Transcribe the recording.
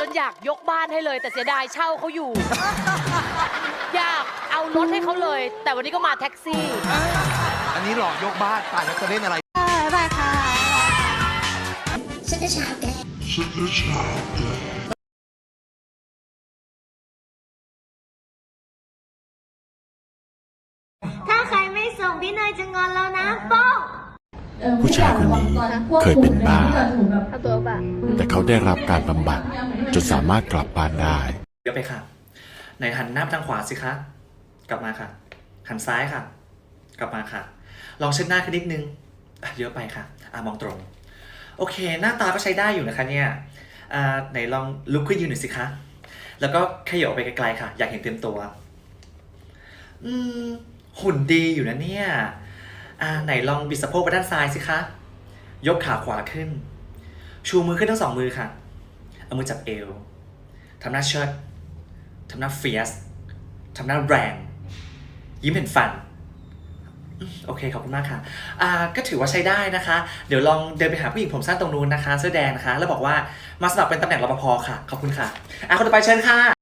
จนอยากยกบ้านให้เลย แต่เสียดายเช่าเขาอยู่ อยากเอารถให้เขาเลย แต่วันนี้ก็มาแท็กซี่ อันนี้หลอกยกบ้านตายแล้วจะเล่นอะไรถ้าใครไม่ส่งพี่เนยจะงอนแล้วนะโป้ง ผู้ชายคนนี้เคยเป็นบ้าแต่เขาได้รับการบำบัดจนสามารถกลับบ้านได้ เดี๋ยวไปค่ะ ไหนหันหน้าไปทางขวาสิคะ กลับมาค่ะ หันซ้ายค่ะ กลับมาค่ะ ลองเช็ดหน้าขึ้นนิดนึงอะเยอะไปค่ะ อะมองตรง โอเค หน้าตาก็ใช้ได้อยู่นะคะเนี่ย อ่าไหนลองลุกขึ้นยืนหน่อยสิคะ แล้วก็ขยับออกไปไกลๆค่ะ อยากเห็นเต็มตัว อืม หุ่นดีอยู่นะเนี่ย อ่าไหนลองบิดสะโพกไปด้านซ้ายสิคะ ยกขาขวาขึ้น ชูมือขึ้นทั้งสองมือค่ะ เอามือจับเอว ทำหน้าเชิดทำหน้าเฟียสทำหน้าแรง ยิ้มเห็นฟัน โอเค ขอบคุณมากค่ะ อ่า ก็ถือว่าใช้ได้นะคะ เดี๋ยวลองเดินไปหาผู้หญิงผมสั้นตรงนู้นนะคะ เสื้อแดงนะคะ แล้วบอกว่า มาสมัครเป็นตำแหน่งรปภค่ะ ขอบคุณค่ะ อะ คนต่อไปเชิญค่ะ